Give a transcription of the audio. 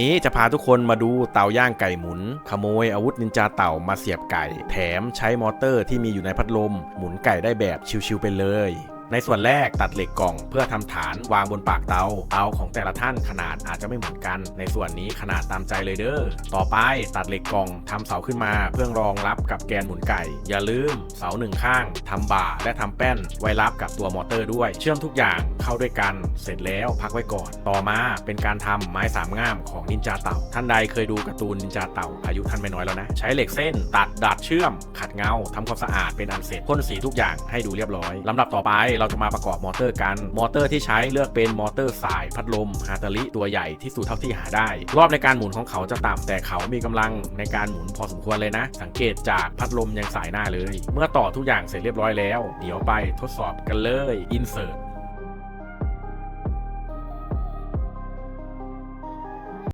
นี้จะพาทุกคนมาดูเตาย่างไก่หมุน ขโมยอาวุธนินจาเต่ามาเสียบไก่ แถมใช้มอเตอร์ที่มีอยู่ในพัดลม หมุนไก่ได้แบบชิวๆไปเลย ในส่วนแรกตัดเหล็กกล่อง เพื่อทำฐานวางบนปากเตา เตาของแต่ละท่านขนาดอาจจะไม่เหมือนกัน ในส่วนนี้ขนาดตามใจเลยเด้อ ต่อไปตัดเหล็กกล่องทำเสาขึ้นมาเพื่อรองรับกับแกนหมุนไก่ อย่าลืมเสาหนึ่งข้างทำบ่าและทำแป้น ไว้รับกับตัวมอเตอร์ด้วย เชื่อมทุกอย่างเข้าด้วยกัน เสร็จแล้วพักไว้ก่อน ต่อมาเป็นการทำไม้สามง่ามของนินจาเต่า ท่านใดเคยดูการ์ตูนนินจาเต่าอายุท่านไม่น้อยแล้วนะ ใช้เหล็กเส้น ตัดดัดเชื่อม ดเงาทำความสะอาดเป็นอันเสร็จพ่นสีทุกอย่างให้ดูเรียบร้อยลำดับต่อไปเราจะมาประกอบมอเตอร์กัน มอเตอร์ที่ใช้เลือกเป็นมอเตอร์สายพัดลมฮาตาลิตัวใหญ่ที่สุดเท่าที่หาได้ รอบในการหมุนของเขาจะต่ำแต่เขามีกำลังในการหมุนพอสมควรเลยนะ สังเกตจากพัดลมยังสายหน้าเลย เมื่อต่อทุกอย่างเสร็จเรียบร้อยแล้ว เดี๋ยวไปทดสอบกันเลย insert